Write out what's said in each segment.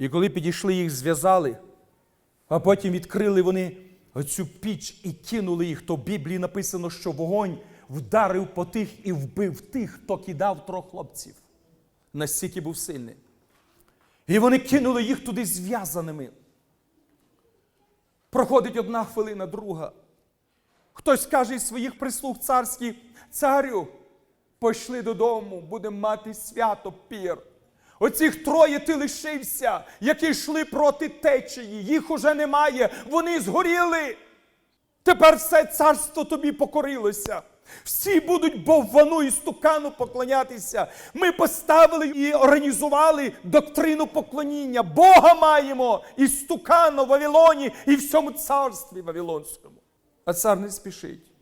І коли підійшли, їх зв'язали, а потім відкрили вони оцю піч і кинули їх, то в Біблії написано, що вогонь вдарив по тих і вбив тих, хто кидав трьох хлопців. Настільки був сильний. І вони кинули їх туди зв'язаними. Проходить одна хвилина, друга. Хтось каже із своїх прислуг царських, царю, пішли додому, будемо мати свято пір. Оцих троє ти лишився, які йшли проти течії, їх уже немає, вони згоріли. Тепер все царство тобі покорилося. Всі будуть боввану і стукану поклонятися. Ми поставили і організували доктрину поклоніння. Бога маємо і стукану в Вавилоні, і всьому царстві Вавилонському. А цар не спішить.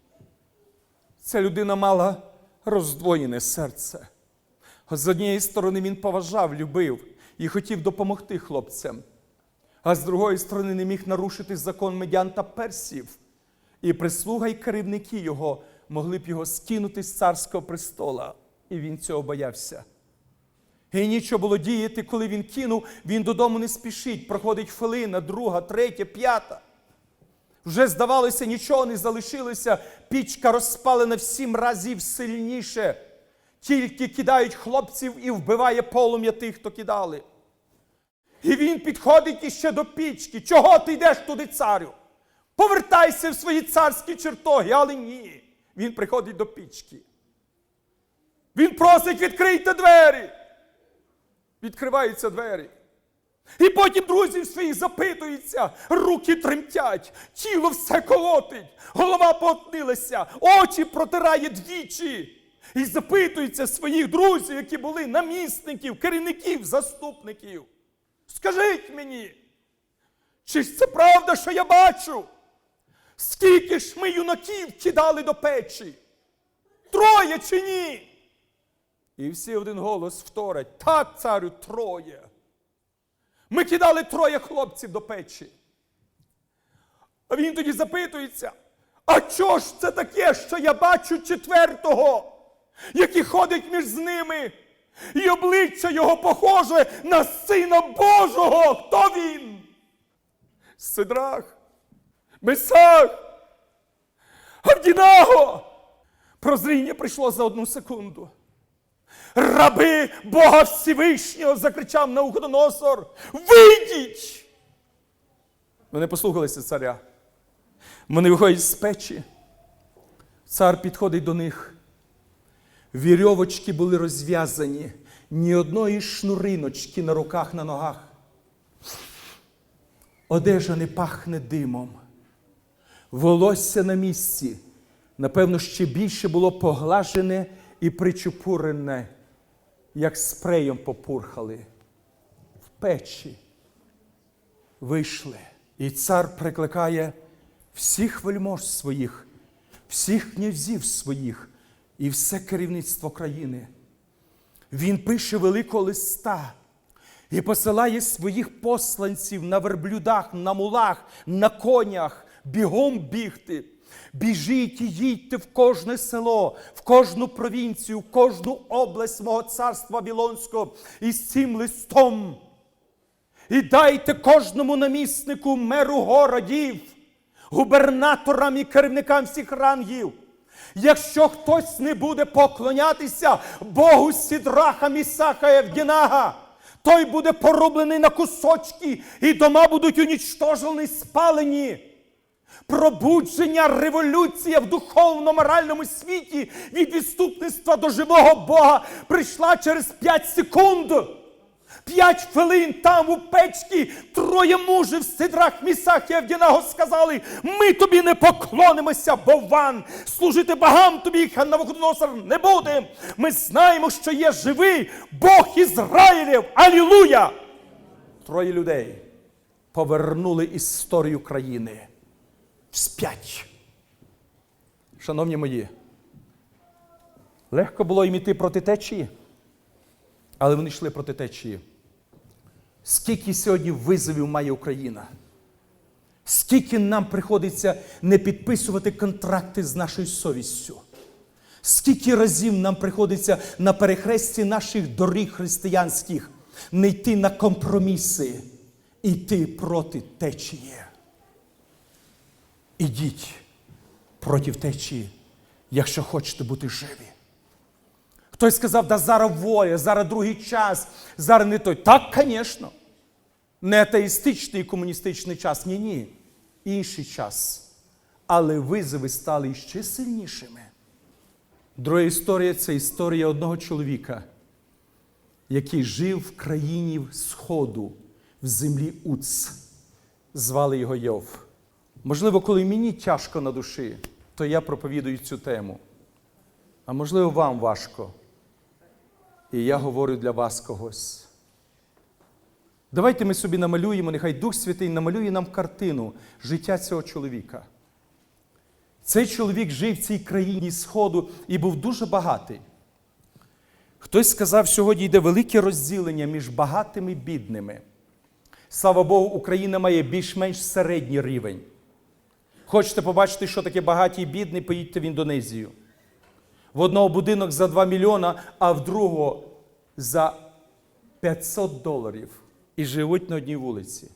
Ця людина мала роздвоєне серце. З однієї сторони він поважав, любив і хотів допомогти хлопцям, а з другої сторони не міг нарушити закон медян та персів. І прислуга й керівники його могли б його скинути з царського престола. І він цього боявся. І нічого було діяти, коли він кинув, він додому не спішить. Проходить хвилина, друга, третя, п'ята. Вже, здавалося, нічого не залишилося. Пічка розпалена в сім разів сильніше. Тільки кидають хлопців і вбиває полум'я тих, хто кидали. І він підходить іще до пічки. Чого ти йдеш туди, царю? Повертайся в свої царські чертоги, але ні. Він приходить до пічки. Він просить відкрийте двері. Відкриваються двері. І потім друзів своїх запитуються, руки тремтять, тіло все колотить, голова потнилася, очі протирає двічі. І запитуються своїх друзів, які були намісників, керівників, заступників. Скажіть мені, чи ж це правда, що я бачу? Скільки ж ми юнаків кидали до печі? Троє чи ні? І всі один голос вторять. Так, царю, троє. Ми кидали троє хлопців до печі. А він тоді запитується: а чого ж це таке, що я бачу четвертого, який ходить між ними, і обличчя його похоже на сина Божого? Хто він? Сидрах, Месах, Авдінаго. Прозріння прийшло за одну секунду. Раби Бога Всевишнього, закричав Навуходоносор, вийдіть! Вони послухалися царя. Вони виходять з печі. Цар підходить до них. Вірьовочки були розв'язані, ні одної шнуриночки на руках, на ногах. Одежа не пахне димом. Волосся на місці, напевно, ще більше було поглажене і причепурене, як спреєм попурхали. В печі вийшли. І цар прикликає всіх вельмож своїх, всіх князів своїх і все керівництво країни. Він пише великого листа і посилає своїх посланців на верблюдах, на мулах, на конях, бігом бігти. Біжіть і їдьте в кожне село, в кожну провінцію, в кожну область мого царства Вавилонського із цим листом. І дайте кожному наміснику меру городів, губернаторам і керівникам всіх рангів. Якщо хтось не буде поклонятися Богу Сідраха, Місаха і Евгенага, той буде порублений на кусочки, і дома будуть унічтожені, спалені. Пробудження, революція в духовно-моральному світі від відступництва до живого Бога прийшла через 5 секунд. П'ять хвилин там у печці троє мужів з Сидрах, Місах і сказали: ми тобі не поклонимося, Бован, служити богам тобі, Навуходоносор, не будем. Ми знаємо, що є живий Бог Ізраїлів. Алілуя! Троє людей повернули історію країни вспять. Шановні мої, легко було їм іти проти течії, але вони йшли проти течії. Скільки сьогодні визовів має Україна? Скільки нам приходиться не підписувати контракти з нашою совістю? Скільки разів нам приходиться на перехресті наших доріг християнських не йти на компроміси, йти проти течії. Ідіть проти течії, якщо хочете бути живі. Хтось сказав, да зараз воля, зараз другий час, зараз не той. Так, звісно. Не атеїстичний комуністичний час. Ні, ні. Інший час. Але визови стали ще сильнішими. Друга історія це історія одного чоловіка, який жив в країні Сходу, в землі Уц. Звали його Йов. Можливо, коли мені тяжко на душі, то я проповідую цю тему. А можливо, вам важко. І я говорю для вас когось. Давайте ми собі намалюємо, нехай Дух Святий намалює нам картину життя цього чоловіка. Цей чоловік жив в цій країні Сходу і був дуже багатий. Хтось сказав, сьогодні йде велике розділення між багатими і бідними. Слава Богу, Україна має більш-менш середній рівень. Хочете побачити, що таке багаті і бідний, поїдьте в Індонезію. В одного будинок за 2 мільйона, а в другого за 500 доларів. І живуть на одній вулиці.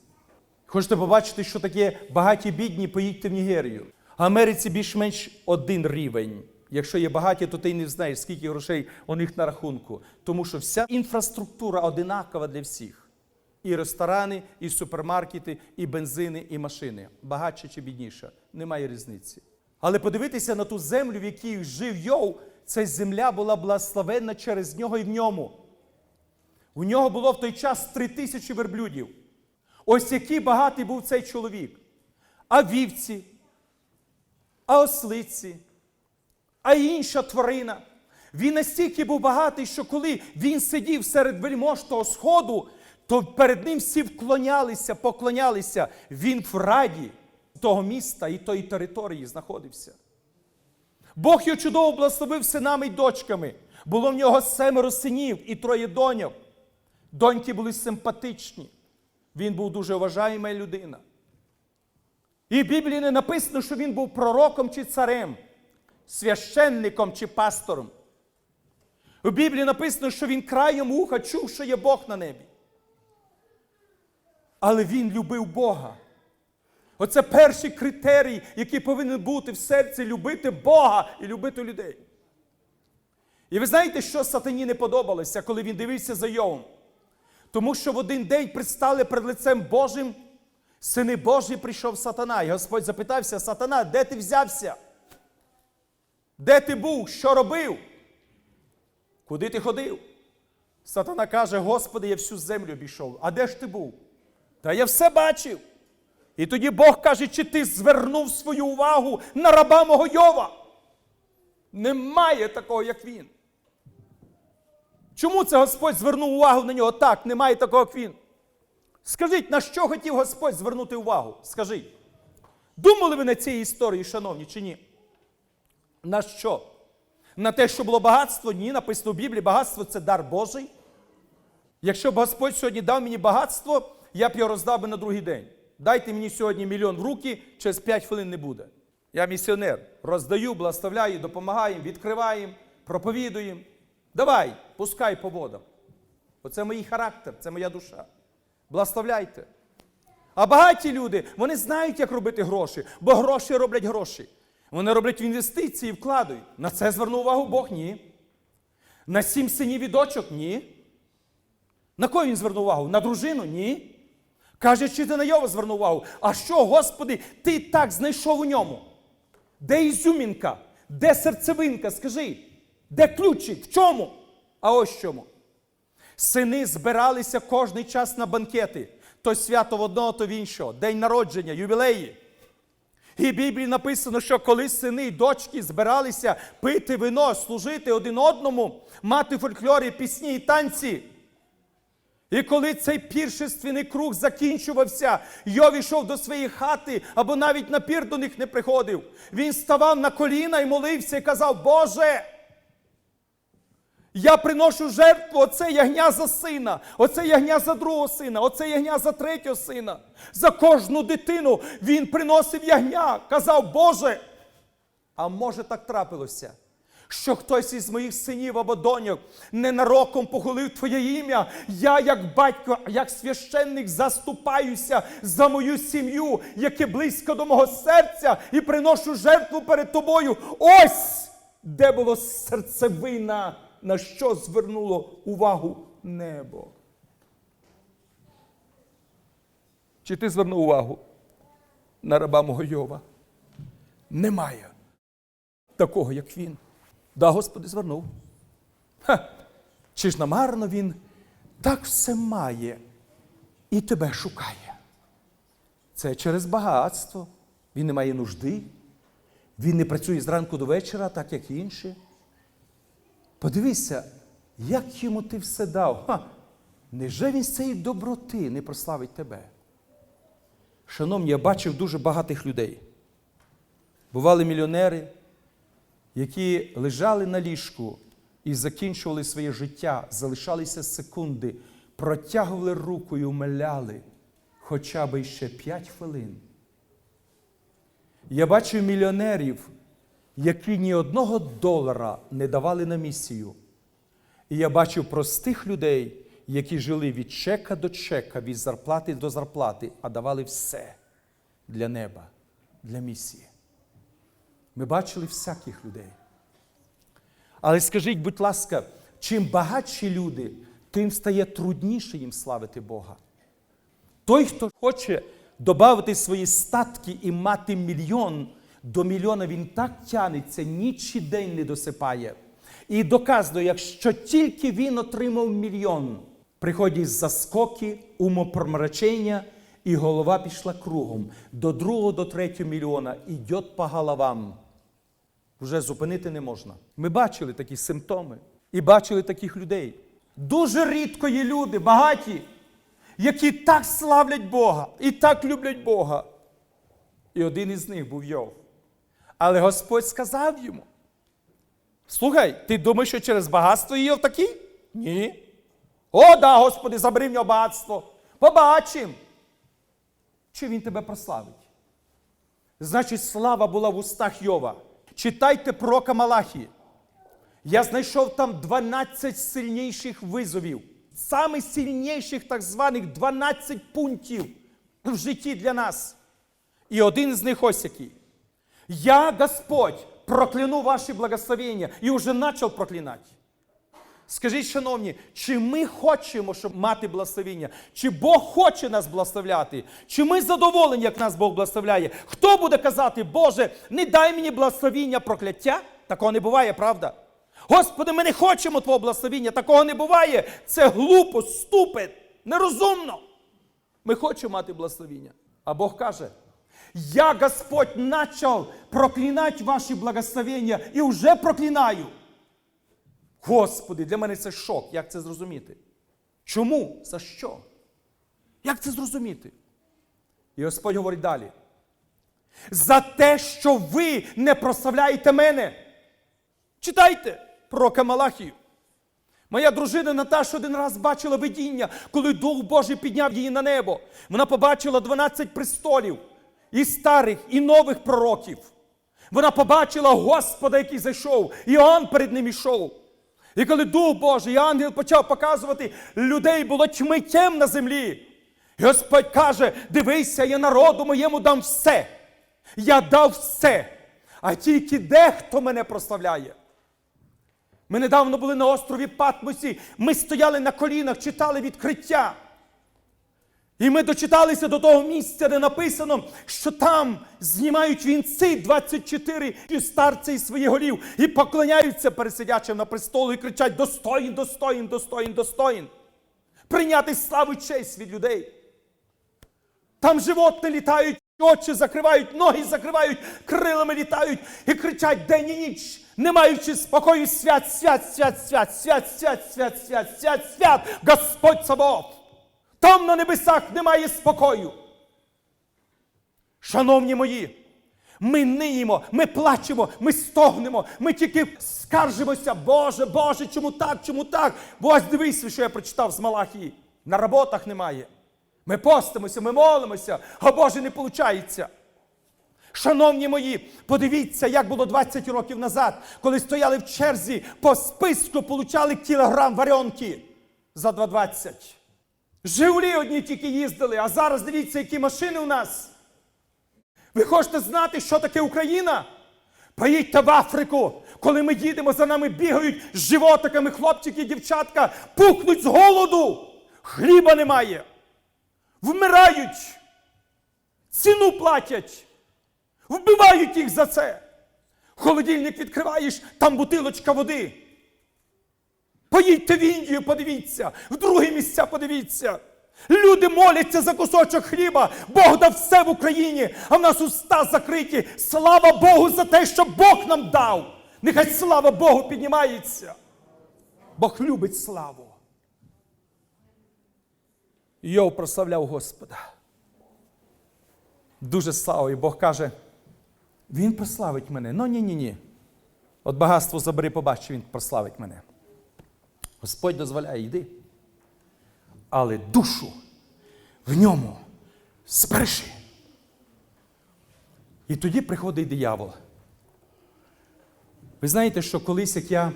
Хочете побачити, що таке багаті бідні, поїдьте в Нігерію. В Америці більш-менш один рівень. Якщо є багаті, то ти й не знаєш, скільки грошей у них на рахунку. Тому що вся інфраструктура одинакова для всіх. І ресторани, і супермаркети, і бензини, і машини. Багатше чи бідніше. Немає різниці. Але подивитися на ту землю, в якій жив Йов, ця земля була благословенна через нього і в ньому. У нього було в той час три тисячі верблюдів. Ось який багатий був цей чоловік. А вівці, а ослиці, а інша тварина. Він настільки був багатий, що коли він сидів серед вельмож того сходу, то перед ним всі вклонялися, поклонялися. Він в раді того міста і тої території знаходився. Бог його чудово благословив синами й дочками. Було в нього семеро синів і троє доньок. Доньки були симпатичні. Він був дуже вважаєма людина. І в Біблії не написано, що він був пророком чи царем, священником чи пастором. У Біблії написано, що він краєм уха чув, що є Бог на небі. Але він любив Бога. Оце перший критерій, який повинен бути в серці любити Бога і любити людей. І ви знаєте, що сатані не подобалося, коли він дивився за Йовом? Тому що в один день предстали перед лицем Божим, сини Божі прийшов сатана. І Господь запитався: Сатана, де ти взявся? Де ти був? Що робив? Куди ти ходив? Сатана каже: Господи, я всю землю обійшов. А де ж ти був? Та я все бачив. І тоді Бог каже, чи ти звернув свою увагу на раба мого Йова? Немає такого, як він. Чому це Господь звернув увагу на нього? Так, немає такого, як він. Скажіть, на що хотів Господь звернути увагу? Скажіть. Думали ви на цій історії, шановні, чи ні? На що? На те, що було багатство? Ні, написано в Біблії, багатство це дар Божий. Якщо б Господь сьогодні дав мені багатство, я б його роздав би на другий день. Дайте мені сьогодні мільйон в руки, через 5 хвилин не буде. Я місіонер. Роздаю, благословляю, допомагаємо, відкриваємо, проповідуємо. Давай, пускай по водам. Оце мій характер, це моя душа. Благословляйте. А багаті люди, вони знають, як робити гроші, бо гроші роблять гроші. Вони роблять інвестиції, вкладають. На це звернув увагу Бог? Ні. На сім синів і дочок? Ні. На кого він звернув увагу? На дружину? Ні. Каже, чи ти на Йова звернув увагу? А що, Господи, ти так знайшов у ньому? Де ізюмінка? Де серцевинка? Скажи, де ключик? В чому? А ось чому. Сини збиралися кожний час на банкети. То свято в одного, то в іншого. День народження, ювілеї. І в Біблії написано, що коли сини і дочки збиралися пити вино, служити один одному, мати фольклорі, пісні і танці. І коли цей піршественний круг закінчувався, Йов ішов до своєї хати або навіть на пір до них не приходив. Він ставав на коліна і молився і казав: Боже, я приношу жертву, оце ягня за сина, оце ягня за другого сина, оце ягня за третього сина. За кожну дитину він приносив ягня, казав, Боже. А може так трапилося, що хтось із моїх синів або доньок ненароком похулив Твоє ім'я, я, як батько, як священник, заступаюся за мою сім'ю, яке близько до мого серця, і приношу жертву перед тобою. Ось де було серцевина, на що звернуло увагу небо. Чи ти звернув увагу на раба мого Йова? Немає такого, як він. Да, Господи, звернув. Ха. Чи ж намарно він так все має і тебе шукає? Це через багатство. Він не має нужди. Він не працює зранку до вечора, так як інші. Подивися, як йому ти все дав. Ха. Неже він з цієї доброти не прославить тебе? Шановні, я бачив дуже багатих людей. Бували мільйонери, які лежали на ліжку і закінчували своє життя, залишалися секунди, протягували руку і умоляли хоча б ще 5 хвилин. Я бачив мільйонерів, які ні одного долара не давали на місію. І я бачив простих людей, які жили від чека до чека, від зарплати до зарплати, а давали все для неба, для місії. Ми бачили всяких людей. Але скажіть, будь ласка, чим багатші люди, тим стає трудніше їм славити Бога. Той, хто хоче додати свої статки і мати мільйон, до мільйона він так тянеться, ніч і день не досипає. І доказує, якщо тільки він отримав мільйон, приходять заскоки, умопромрачення, і голова пішла кругом. До другого, до третього мільйона йде по головам. Вже зупинити не можна. Ми бачили такі симптоми і бачили таких людей. Дуже рідко є люди, багаті, які так славлять Бога і так люблять Бога. І один із них був Йов. Але Господь сказав йому: Слухай, ти думаєш, що через багатство Йов такий? Ні. О, да, Господи, забери в нього багатство. Побачимо. Чи він тебе прославить? Значить, слава була в устах Йова. Читайте пророка Малахії. Я знайшов там 12 сильніших визовів, саме сильніших так званих 12 пунктів в житті для нас. І один з них ось який. Я, Господь, прокляну ваші благословення і вже почав проклинати. Скажіть, шановні, чи ми хочемо, щоб мати благословення? Чи Бог хоче нас благословляти? Чи ми задоволені, як нас Бог благословляє? Хто буде казати, Боже, не дай мені благословіння прокляття? Такого не буває, правда? Господи, ми не хочемо Твого благословіння, такого не буває. Це глупо, ступид, нерозумно. Ми хочемо мати благословіння. А Бог каже: Я, Господь, почав проклинати ваші благословення і вже проклинаю. Господи, для мене це шок. Як це зрозуміти? Чому? За що? Як це зрозуміти? І Господь говорить далі. За те, що ви не прославляєте мене. Читайте пророка Малахію. Моя дружина Наташа один раз бачила видіння, коли Дух Божий підняв її на небо. Вона побачила 12 престолів і старих, і нових пророків. Вона побачила Господа, який зайшов, Іоанн перед ним ішов. І коли Дух Божий і ангел почав показувати, людей було тьми тем на землі. Господь каже: дивися, я народу моєму дам все. Я дав все. А тільки дехто мене прославляє. Ми недавно були на острові Патмосі. Ми стояли на колінах, читали відкриття. І ми дочиталися до того місця, де написано, що там знімають вінці 24 старці із своїх голів і поклоняються пересидячим на престолу і кричать: Достоїн, достоїн, достоїн, достоїн. Прийняти славу і честь від людей. Там животні літають, очі закривають, ноги закривають, крилами літають і кричать день і ніч, не маючи спокою, свят, свят, свят, свят, свят, свят, свят, свят, свят, свят, Господь Саваоф. Там на небесах немає спокою. Шановні мої, ми ниємо, ми плачемо, ми стогнемо, ми тільки скаржимося, Боже, Боже, чому так, чому так? Бо ось дивись, що я прочитав з Малахії. На роботах немає. Ми постимося, ми молимося, а Боже не виходить. Шановні мої, подивіться, як було 20 років назад, коли стояли в черзі по списку, получали кілограм варіонки за 2,20. Жигулі одні тільки їздили, а зараз дивіться, які машини у нас. Ви хочете знати, що таке Україна? Поїдьте в Африку, коли ми їдемо, за нами бігають з животиками хлопчики і дівчатка, пухнуть з голоду, хліба немає, вмирають, ціну платять, вбивають їх за це. Холодильник відкриваєш, там бутилочка води. Поїдьте в Індію, подивіться, в другі місця подивіться. Люди моляться за кусочок хліба. Бог дав все в Україні, а в нас уста закриті. Слава Богу за те, що Бог нам дав. Нехай слава Богу піднімається. Бог любить славу. Йов прославляв Господа. Дуже слава, і Бог каже, він прославить мене. Ну ні, ні, ні. От багатство забери, побач, він прославить мене. Господь дозволяє, йди. Але душу в ньому збережи. І тоді приходить диявол. Ви знаєте, що колись, як я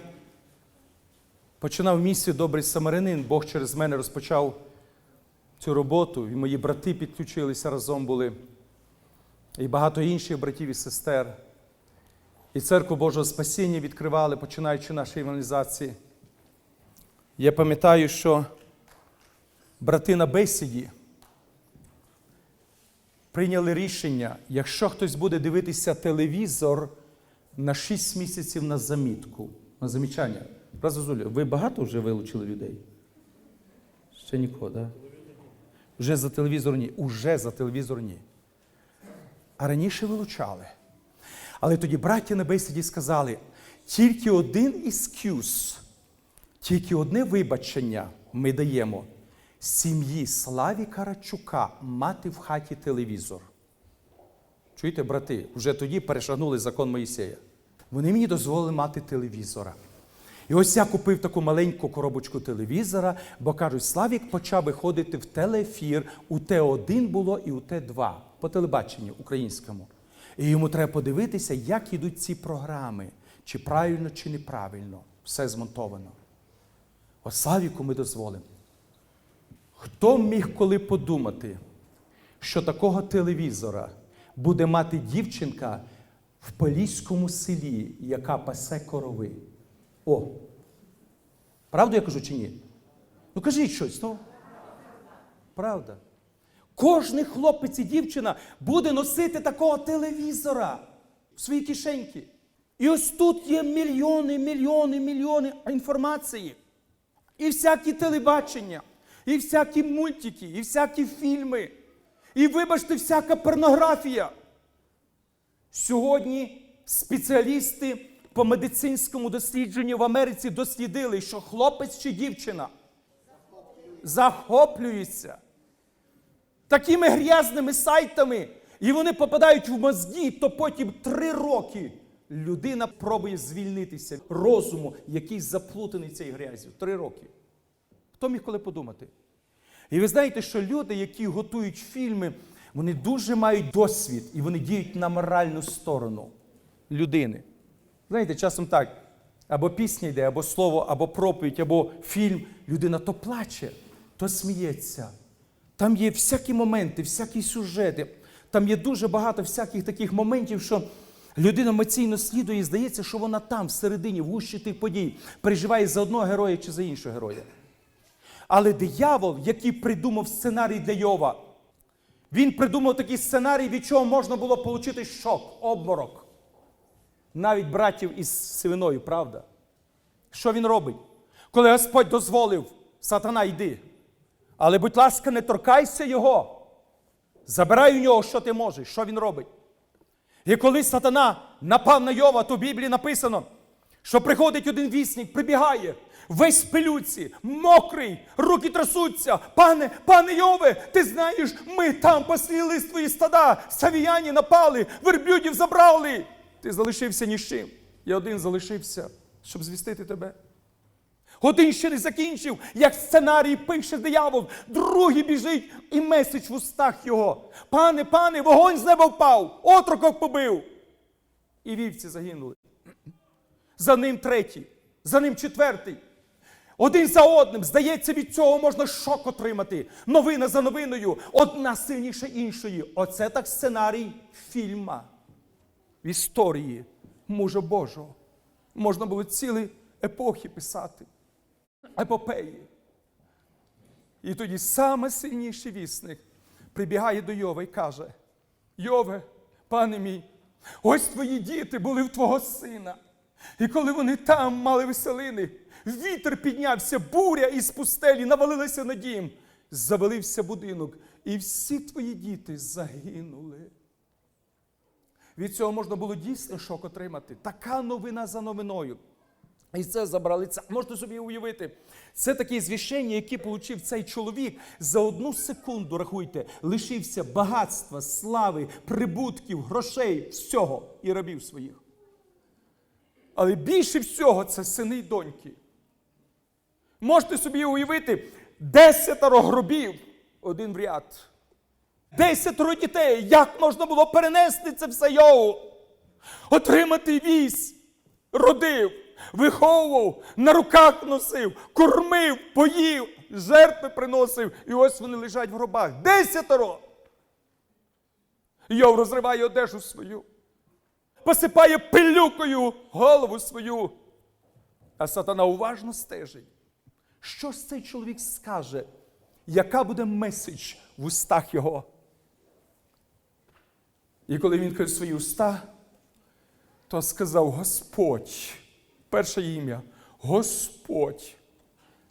починав місію Добрий Самарянин, Бог через мене розпочав цю роботу, і мої брати підключилися разом були, і багато інших братів і сестер. І церкву Божого Спасіння відкривали, починаючи наші евангелізації. Я пам'ятаю, що брати на бесіді прийняли рішення, якщо хтось буде дивитися телевізор на 6 місяців на замітку, на замічання. Разу Зулю, ви багато вже вилучили людей? Ще нікого, так? Вже за телевізор ні. Уже за телевізор ні. А раніше вилучали. Але тоді браття на бесіді сказали, тільки один іскюз, тільки одне вибачення ми даємо сім'ї Славі Карачука мати в хаті телевізор. Чуєте, брати, вже тоді перешагнули закон Моїсея. Вони мені дозволили мати телевізора. І ось я купив таку маленьку коробочку телевізора, бо кажуть, Славік почав виходити в телеефір. У Т1 було і у Т2 по телебаченню українському. І йому треба подивитися, як ідуть ці програми, чи правильно, чи неправильно. Все змонтовано. От Славіку ми дозволимо. Хто міг коли подумати, що такого телевізора буде мати дівчинка в поліському селі, яка пасе корови? О! Правду я кажу чи ні? Ну кажіть щось, ну. Правда. Кожний хлопець і дівчина буде носити такого телевізора в своїй кишеньки. І ось тут є мільйони, мільйони, мільйони інформації. І всякі телебачення, і всякі мультики, і всякі фільми. І, вибачте, всяка порнографія. Сьогодні спеціалісти по медицинському дослідженню в Америці дослідили, що хлопець чи дівчина захоплюється такими грязними сайтами, і вони попадають в мозги, то потім три роки людина пробує звільнитися розуму, який заплутаний цією грязю. Три роки. Хто міг коли подумати? І ви знаєте, що люди, які готують фільми, вони дуже мають досвід і вони діють на моральну сторону людини. Знаєте, часом так. Або пісня йде, або слово, або проповідь, або фільм. Людина то плаче, то сміється. Там є всякі моменти, всякі сюжети. Там є дуже багато всяких таких моментів, що людина емоційно слідує і здається, що вона там, всередині, в гущі тих подій, переживає за одного героя чи за іншого героя. Але диявол, який придумав сценарій для Йова, він придумав такий сценарій, від чого можна було отримати шок, обморок. Навіть братів із сивиною, правда? Що він робить? Коли Господь дозволив, сатана йди. Але, будь ласка, не торкайся його. Забирай у нього, що ти можеш. Що він робить? І коли сатана напав на Йова, то в Біблії написано, що приходить один вісник, прибігає, весь в пилюці, мокрий, руки трясуться. Пане, пане Йове, ти знаєш, ми там посліли твої стада, савіяні напали, верблюдів забрали. Ти залишився ні з чим. Я один залишився, щоб звістити тебе. Один ще не закінчив, як сценарій пише диявол, другий біжить і месить в устах його. Пане, пане, вогонь з неба впав, отроков побив. І вівці загинули. За ним третій, за ним четвертий. Один за одним, здається, від цього можна шок отримати. Новина за новиною, одна сильніше іншої. Оце так сценарій фільма в історії мужа Божого. Можна було цілі епохи писати, епопеї. І тоді саме сильніший вісник прибігає до Йова і каже: Йове, пане мій, ось твої діти були в твого сина. І коли вони там мали веселини, вітер піднявся, буря із пустелі навалилася на дім, завалився будинок, і всі твої діти загинули. Від цього можна було дійсно шок отримати. Така новина за новиною. І це забрали це. Можете собі уявити. Це таке звіщення, яке отримав цей чоловік за одну секунду, рахуйте, лишився багатства, слави, прибутків, грошей, всього і рабів своїх. Але більше всього це сини й доньки. Можете собі уявити, десятеро гробів один в ряд. Десятеро дітей. Як можна було перенести це все Йову? Отримати вісь, родив, виховував, на руках носив, кормив, поїв, жертви приносив. І ось вони лежать в гробах. Десятеро. Йов розриває одежу свою, посипає пилюкою голову свою. А сатана уважно стежить. Що ж цей чоловік скаже? Яка буде меседж в устах його? І коли він каже свої уста, то сказав Господь, перше ім'я, Господь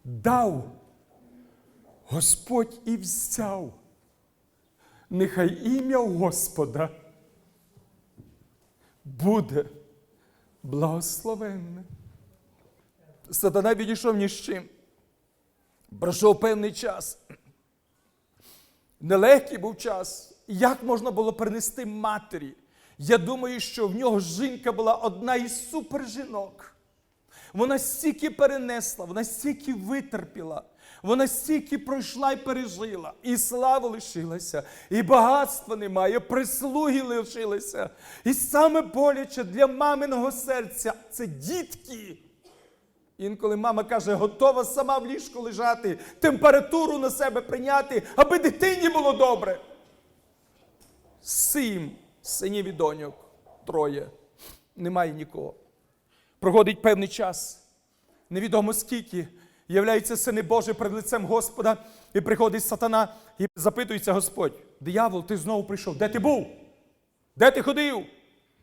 дав, Господь і взяв. Нехай ім'я Господа буде благословенне. Сатана відійшов ні з чим. Пройшов певний час. Нелегкий був час. Як можна було принести матері? Я думаю, що в нього жінка була одна із супержінок. Вона стільки перенесла, вона стільки витерпіла, вона стільки пройшла і пережила, і слава лишилася, і багатства немає, прислуги лишилися. І саме боляче для маминого серця це дітки. Інколи мама каже, готова сама в ліжку лежати, температуру на себе прийняти, аби дитині було добре. Сім синів і доньок, троє. Немає нікого. Проходить певний час, невідомо скільки. Являються сини Божі перед лицем Господа, і приходить сатана і запитується Господь: диявол, ти знову прийшов. Де ти був? Де ти ходив?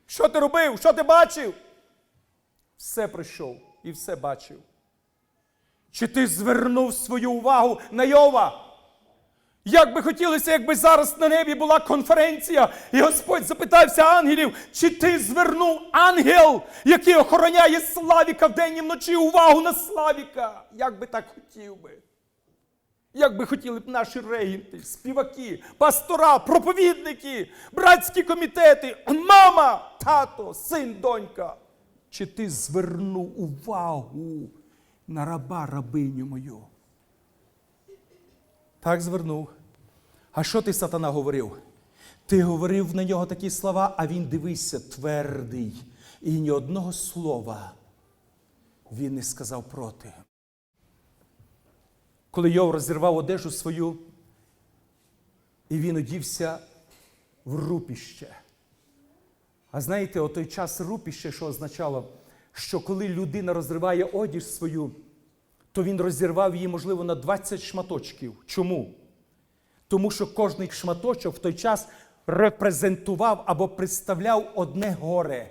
Що ти робив? Що ти бачив? Все прийшов і все бачив. Чи ти звернув свою увагу на Йова? Як би хотілося, якби зараз на небі була конференція, і Господь запитався ангелів, чи ти звернув ангел, який охороняє Славіка вдень і вночі увагу на Славіка? Як би так хотів би? Як би хотіли б наші регінти, співаки, пастора, проповідники, братські комітети, мама, тато, син, донька. Чи ти звернув увагу на раба рабиню мою? Так звернув. А що ти, сатана, говорив? Ти говорив на нього такі слова, а він дивися, твердий, і ні одного слова він не сказав проти. Коли Йов розірвав одежу свою, і він одівся в рупіще. А знаєте, о той час рупіще, що означало, що коли людина розриває одіж свою, то він розірвав її, можливо, на 20 шматочків. Чому? Тому що кожний шматочок в той час репрезентував або представляв одне горе.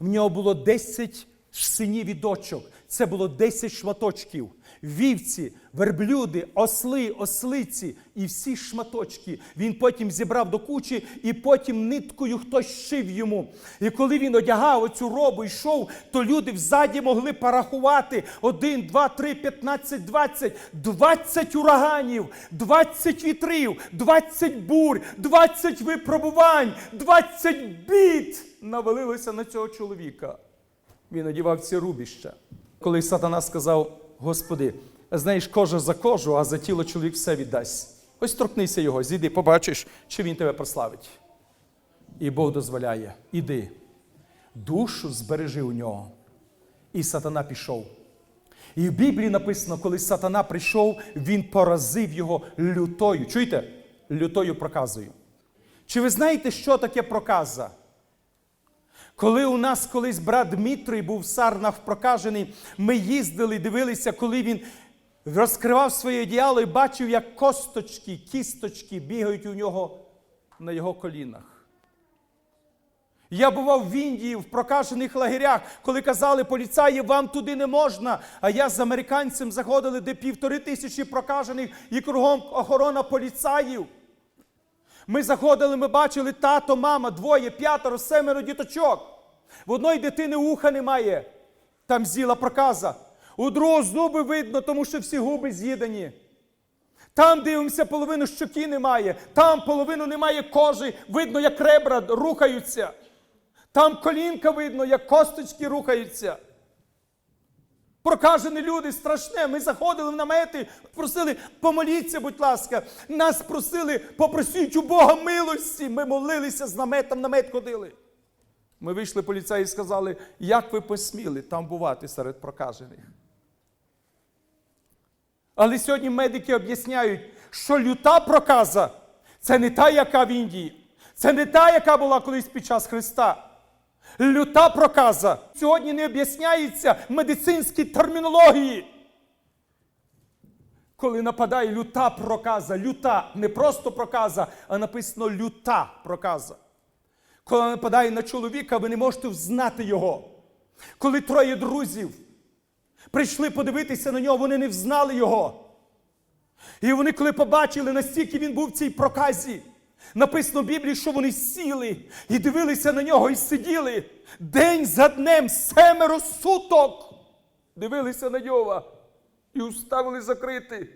В нього було 10 синів і дочок. Це було 10 шматочків. Вівці, верблюди, осли, ослиці і всі шматочки. Він потім зібрав до кучі, і потім ниткою хтось шив йому. І коли він одягав оцю робу йшов, то люди взаді могли порахувати один, два, три, п'ятнадцять, двадцять, двадцять ураганів, двадцять вітрів, двадцять бурь, двадцять випробувань, двадцять бід навалилося на цього чоловіка. Він одівав ці рубіща. Коли сатана сказав: Господи, знаєш, кожа за кожу, а за тіло чоловік все віддасть. Ось торкнися його, зійди, побачиш, чи він тебе прославить. І Бог дозволяє, іди, душу збережи у нього. І сатана пішов. І в Біблії написано, коли сатана прийшов, він поразив його лютою. Чуєте? Лютою проказою. Чи ви знаєте, що таке проказа? Коли у нас колись брат Дмитрий був в Сарнах прокажений, ми їздили, дивилися, коли він розкривав своє одіяло і бачив, як косточки, кісточки бігають у нього на його колінах. Я бував в Індії в прокажених лагерях, коли казали поліцаї, вам туди не можна. А я з американцем заходили, де півтори тисячі прокажених і кругом охорона поліцаїв. Ми заходили, ми бачили тато, мама, двоє, п'ятеро, семеро діточок. В одної дитини уха немає, там з'їла проказа. У другого зуби видно, тому що всі губи з'їдені. Там дивимося, половину щоки немає, там половину немає кожи, видно, як ребра рухаються. Там колінка видно, як косточки рухаються. Прокажені люди страшне. Ми заходили в намети, просили, помоліться, будь ласка. Нас просили, попросіть у Бога милості. Ми молилися з наметом, намет ходили. Ми вийшли, поліцаї сказали, як ви посміли там бувати серед прокажених. Але сьогодні медики об'ясняють, що люта проказа це не та, яка в Індії, це не та, яка була колись під час Христа. Люта проказа сьогодні не об'ясняється медицинській термінології. Коли нападає люта проказа, люта, не просто проказа, а написано люта проказа. Коли нападає на чоловіка, ви не можете взнати його. Коли троє друзів прийшли подивитися на нього, вони не взнали його. І вони, коли побачили, настільки він був в цій проказі, написано в Біблії, що вони сіли і дивилися на нього і сиділи день за днем, семеро суток. Дивилися на нього і уставили закрити.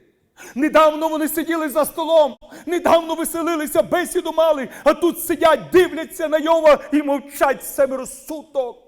Недавно вони сиділи за столом, недавно веселилися, бесіду мали, а тут сидять, дивляться на Йова і мовчать семеро суток.